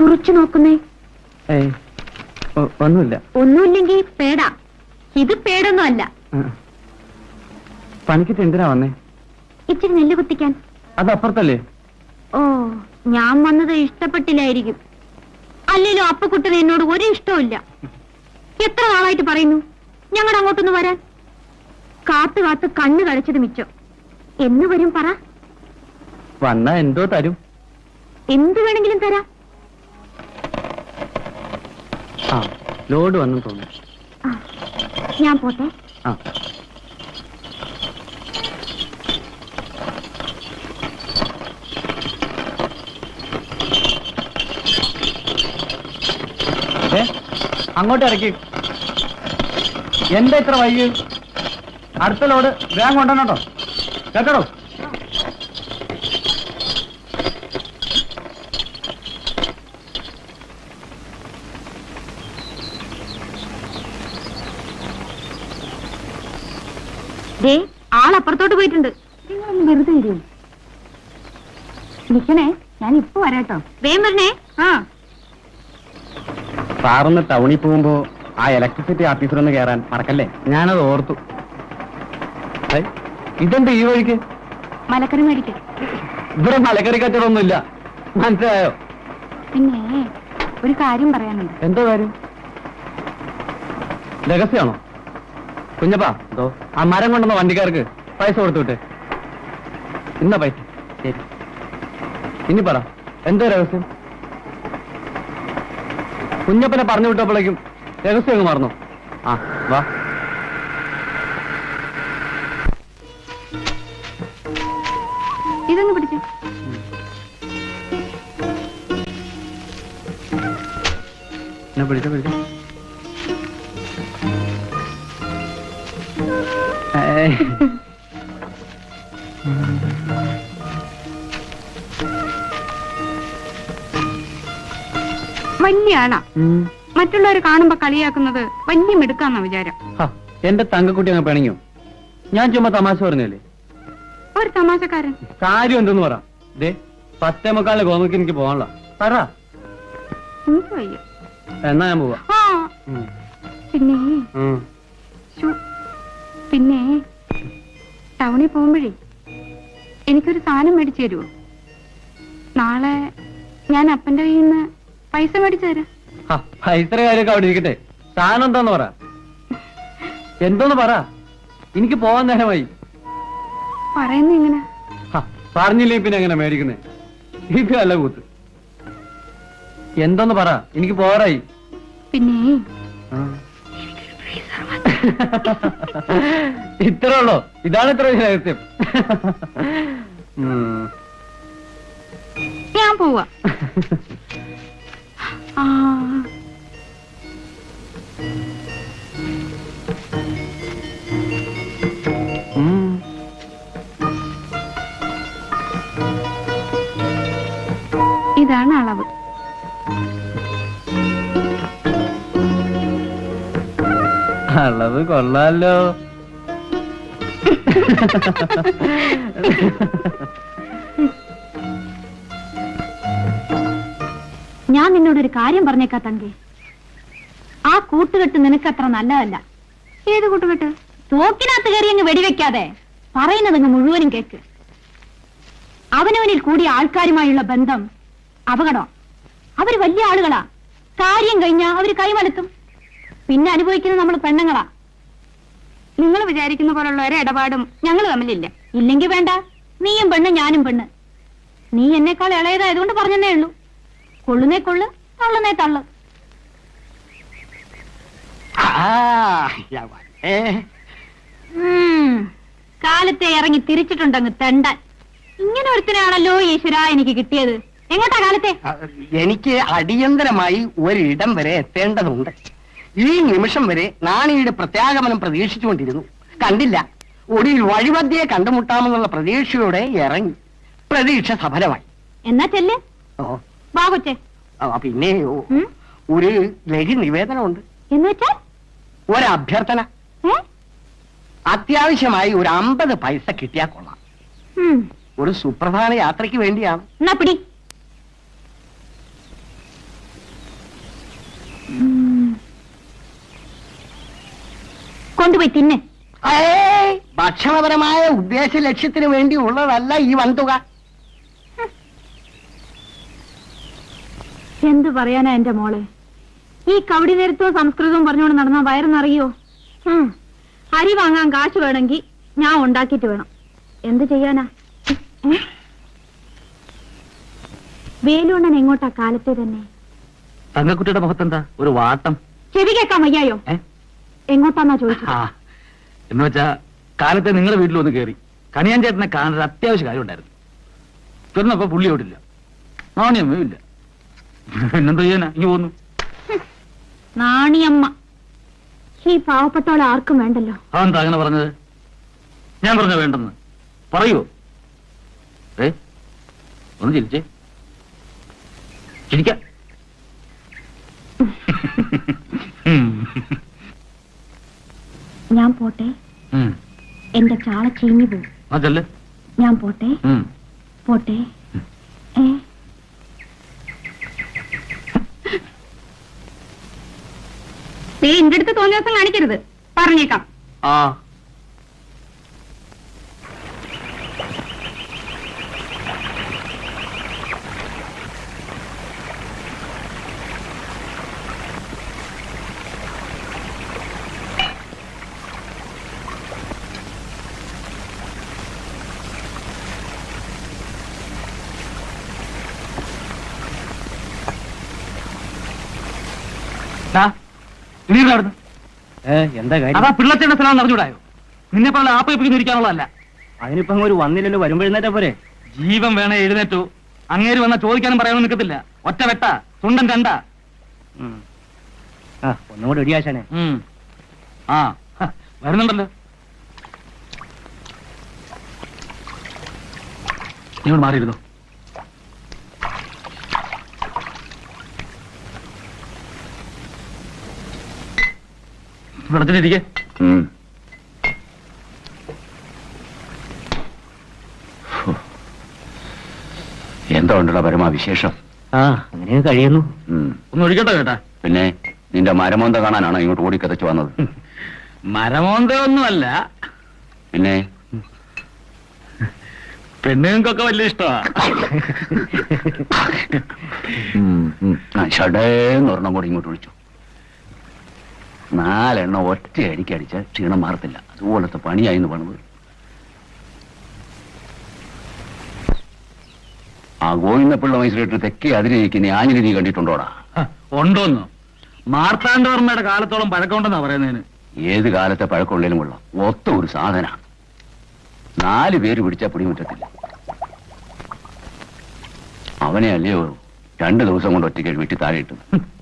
തുറച്ചു നോക്കുന്നേ. ഒന്നുമില്ല. ഒന്നുമില്ലെങ്കിൽ പേട. ഇത് പേടൊന്നും അല്ല. പണിക്കിട്ട് എന്തിനാ വന്നേ? ഇച്ചിരി നെല്ല് കുത്തിക്കാൻ. അത് അപ്പുറത്തല്ലേ ഓ ഞാൻ വന്നത് ഇഷ്ടപ്പെട്ടില്ലായിരിക്കും. അല്ലല്ലോ അപ്പക്കുട്ടന് എന്നോട് ഒരു ഇഷ്ടമില്ല എത്ര നാളായിട്ട് പറയുന്നു? ഞങ്ങളുടെ അങ്ങോട്ടൊന്ന് വരാൻ. കാത്തു കാത്ത് കണ്ണു കഴിച്ചത് മിച്ചോ. എന്ന് വരും പറ. വന്നാ എന്തോ തരും. എന്തു വേണമെങ്കിലും തരാം. ആ ലോഡ് വന്നു തോന്നുന്നു. ആ, ഞാൻ പോട്ടെ. ആ. അങ്ങോട്ട് ഇറക്കി. എന്താ ഇത്ര വൈകി? അടുത്ത ലോഡ് വേഗം കൊണ്ടുവന്നോ കേട്ടോ. ദേ ആളപ്പുറത്തോട്ട് പോയിട്ടുണ്ട്. നിങ്ങളൊന്ന് വെറുതെ ഇരിക്കും. നിക്കണേ ഞാൻ ഇപ്പൊ വരാട്ടോ. വേം വരണേ. ആ. സാറൊന്ന് ടൗണിൽ പോകുമ്പോ ആ ഇലക്ട്രിസിറ്റി ഓഫീസറൊന്ന് കയറാൻ മറക്കല്ലേ? ഞാനത് ഓർത്തു. ഇതെന്ത് ഈ വഴിക്ക്? മലക്കറി മേടിക്കാം. ഇവിടെ മലക്കറി കച്ചവടമൊന്നുമില്ല. മനസ്സിലായോ? പിന്നെ ഒരു കാര്യം പറയാനുണ്ട്. എന്തോ കാര്യം? രഹസ്യമാണോ? കുഞ്ഞപ്പാ എന്തോ? ആ മരം കൊണ്ടുവന്ന വണ്ടിക്കാർക്ക് പൈസ കൊടുത്തു വിട്ടെ. ഇന്ന പൈസ. ശരി. ഇനി പറ എന്തോ രഹസ്യം? കുഞ്ഞപ്പനെ പറഞ്ഞു വിട്ടപ്പോഴേക്കും രഹസ്യം അങ്ങ് മറന്നു. ആ വാ. ഇതങ്ങ് പിടിച്ചു. എന്നാ പിടിച്ച പിടിച്ച. വലിയ ആളാ മറ്റുള്ളവർ കാണുമ്പോ കളിയാക്കുന്നത് വലിയ മിടുക്കാന്ന വിചാരം. എന്റെ തങ്കക്കുട്ടി അങ്ങ് പിണങ്ങിയോ? ഞാൻ ചുമ്മാ തമാശ പറഞ്ഞല്ലേ ഒരു തമാശക്കാരൻ. കാര്യം എന്തെന്ന് പറ. ദേ പത്തേ മുക്കാലിന് ഗോമക്ക് എനിക്ക് പോകാനുള്ള പറ. എന്നാ ഞാൻ പോവാ. പിന്നെ? ടൗണിൽ പോകുമ്പോഴേ എനിക്കൊരു സാധനം മേടിച്ചു തരുമോ നാളെ ഞാൻ അപ്പന്റെ കയ്യിൽ നിന്ന് പൈസ മേടിച്ചു തരാം. പൈസ കാര്യമൊക്കെ അവിടെ ഇരിക്കട്ടെ. സാധനം എന്താന്ന് പറ. എന്തോന്ന് പറ. എനിക്ക് പോവാൻ നേരമായി. പറയുന്ന ഇങ്ങനെ പറഞ്ഞില്ലേ പിന്നെ എങ്ങനെ മേടിക്കുന്നേ? ഇത് അല്ല കൂത്ത്. എന്തോന്ന് പറ. എനിക്ക് പോറായി പിന്നെ ഇത്രേ ഉള്ളോ. ഇതാണ് ഇത്ര രഹസ്യം. ഞാൻ പോവാ. ഇതാണ് അളവ്. അളവ് കൊള്ളാലോ. ഞാൻ നിന്നോടൊരു കാര്യം പറഞ്ഞേക്കാ തങ്കി. ആ കൂട്ടുകെട്ട് നിനക്ക് അത്ര നല്ലതല്ല. ഏത് കൂട്ടുകെട്ട്? തോക്കിനകത്ത് കയറി അങ്ങ് വെടിവെക്കാതെ. പറയുന്നതങ്ങ് മുഴുവനും കേക്ക്. അവനവനിൽ കൂടിയ ആൾക്കാരുമായുള്ള ബന്ധം അപകടം. അവർ വലിയ ആളുകളാ. കാര്യം കഴിഞ്ഞാ അവർ കൈമലത്തും പിന്നെ അനുഭവിക്കുന്നത് നമ്മൾ പെണ്ണുങ്ങളാ. നിങ്ങൾ വിചാരിക്കുന്ന പോലുള്ള ഒരു ഇടപാടും ഞങ്ങൾ തമ്മിലില്ല. ഇല്ലെങ്കിൽ വേണ്ട. നീയും പെണ്ണ് ഞാനും പെണ്ണ്. നീ എന്നെക്കാൾ ഇളയതായതുകൊണ്ട് പറഞ്ഞതേ ഉള്ളൂ. കൊള്ളുന്നേ കൊള്ളു തള്ളുന്നേ തള്ളു. കാലത്തെ ഇറങ്ങി തിരിച്ചിട്ടുണ്ടങ്ങ് തെണ്ടാൻ. ഇങ്ങനെ ഒരുത്തിനാണല്ലോ ഈശ്വര എനിക്ക് കിട്ടിയത്. എങ്ങോട്ടാ കാലത്തെ? എനിക്ക് അടിയന്തരമായി ഒരിടം വരെ എത്തേണ്ടതുണ്ട്. ഈ നിമിഷം വരെ നാണിയുടെ പ്രത്യാഗമനം പ്രതീക്ഷിച്ചുകൊണ്ടിരുന്നു. കണ്ടില്ല. ഒടുവിൽ വഴിമധ്യയെ കണ്ടുമുട്ടാമെന്നുള്ള പ്രതീക്ഷയോടെ ഇറങ്ങി. പ്രതീക്ഷ സഫലമായി. എന്നാ ചെല്ലേ. ഓ. വാ കൊച്ചെ. ആ, പിന്നെ ഉം? ഒരു ലഘു നിവേദനമുണ്ട്. എന്ന് വെച്ചാൽ? ഒരഭ്യർത്ഥന. ഏ? അത്യാവശ്യമായി ഒരു അമ്പത് പൈസ കിട്ടിയാൽ കൊള്ളാം. ഉം. ഒരു സുപ്രധാന യാത്രയ്ക്ക് വേണ്ടിയാണ്. എന്നാ പിടി. കൊണ്ടുപോയി തിന്നെ. ഭക്ഷണപരമായ ഉദ്ദേശ ലക്ഷ്യത്തിന് വേണ്ടി ഉള്ളതല്ല ഈ വൻതുക. എന്ത് പറയാനാ എന്റെ മോളെ? ഈ കവടി നേരത്തോ സംസ്കൃതവും പറഞ്ഞുകൊണ്ട് നടന്ന വയറെന്നറിയോ അരി വാങ്ങാൻ കാശ് വേണമെങ്കിൽ ഞാൻ ഉണ്ടാക്കിയിട്ട് വേണം. എന്ത് ചെയ്യാനാ? വേലുണ്ണൻ എങ്ങോട്ടാ കാലത്തെ തന്നെ തങ്കക്കുട്ടിയുടെ മുഖത്തെന്താ? ഒരു വാട്ടം. ചെവി കേൾക്കാൻ വയ്യായോ? എങ്ങോട്ടാന്നാ ചോദിച്ചത്? ആ എന്ന് വെച്ചാ കാലത്തെ നിങ്ങളുടെ വീട്ടിൽ ഒന്ന് കയറി കണിയാൻ ചേട്ടനെ കാണാൻ അത്യാവശ്യ കാര്യം ഉണ്ടായിരുന്നു ചെന്നപ്പോ പുള്ളി ഓടില്ല നാണിയമ്മയും ഇല്ല. പിന്നെന്താ ചെയ്യാനാ? ഇനി പോന്നു. നാണിയമ്മ. ഈ പാവപ്പെട്ടവളെ ആർക്കും വേണ്ടല്ലോ. അതെന്താ അങ്ങനെ പറഞ്ഞത്? ഞാൻ പറഞ്ഞ വേണ്ടെന്ന്. പറയൂ? ഏ? ഒന്ന് ചിരിച്ചേ. ചിരിക്ക. ഞാൻ പോട്ടെ. എന്റെ ചാള ചീഞ്ഞു പോകും ആ ഞാൻ പോട്ടെ. പോട്ടെ. ഏ? നീ എന്റെ അടുത്ത് തോന്നിയ ദിവസം കാണിക്കരുത്. പറഞ്ഞേക്കാം. ആ. എന്താ അതാ സ്ഥലം നിന്നെ പോലെ അതിനിപ്പോ ഒരു വന്നില്ലല്ലോ പോരെ? ജീവൻ വേണേ എഴുന്നേറ്റു. അങ്ങേര് വന്ന ചോദിക്കാനും പറയാനും നിൽക്കത്തില്ല ഒറ്റ വെട്ട തുണ്ടൻ കണ്ട ആ ഒന്നും കൂടെ ഇടിയാശാനെ ആ വരുന്നുണ്ടല്ലോ. നിങ്ങൾ മാറിയിരുന്നു? വെള്ളത്തിലിരിക്കെ എന്താ ഉണ്ടല്ലോ പരമാ വിശേഷം? ആ. അങ്ങനെ കഴിയുന്നു. ഒന്ന് ഒഴിക്കട്ടെ കേട്ടാ പിന്നെ നിന്റെ മരമോന്ത കാണാനാണോ ഇങ്ങോട്ട് ഓടിക്കതച്ചു വന്നത്? മരമോന്ത ഒന്നുമല്ല. പിന്നെ? പെണ്ണുങ്ങൾക്കൊക്കെ വലിയ ഇഷ്ടമാ. ഉം, ഉം. ആ, ഷടേന്ന് ഒരെണ്ണം കൂടി ഇങ്ങോട്ട് ഒഴിച്ചു. നാലെണ്ണം ഒറ്റ അടിക്ക് അടിച്ചാൽ ക്ഷീണം മാറത്തില്ല. അതുപോലത്തെ പണിയായി എന്ന് പണിത്. ആ ഗോവിന്ദപ്പിള്ള മൈസൂരിട്ട് തെക്കേ അതിരിക്കുന്ന ആഞ്ഞിലി നീ കണ്ടിട്ടുണ്ടോടാ? ഉണ്ടോന്ന്. മാർത്താണ്ഡവർമ്മയുടെ കാലത്തോളം പഴക്കമുണ്ടെന്നാ പറയുന്നതിന് ഏത് കാലത്തെ പഴക്കമുള്ളതിലും കൊള്ളാം. ഒത്ത ഒരു സാധന. നാല് പേര് പിടിച്ചാൽ പിടിമുറ്റത്തില്ല അവനെ അല്ലയോ? രണ്ടു ദിവസം കൊണ്ട് ഒറ്റയ്ക്ക് വീട്ടിൽ താഴെ ഇട്ടത്.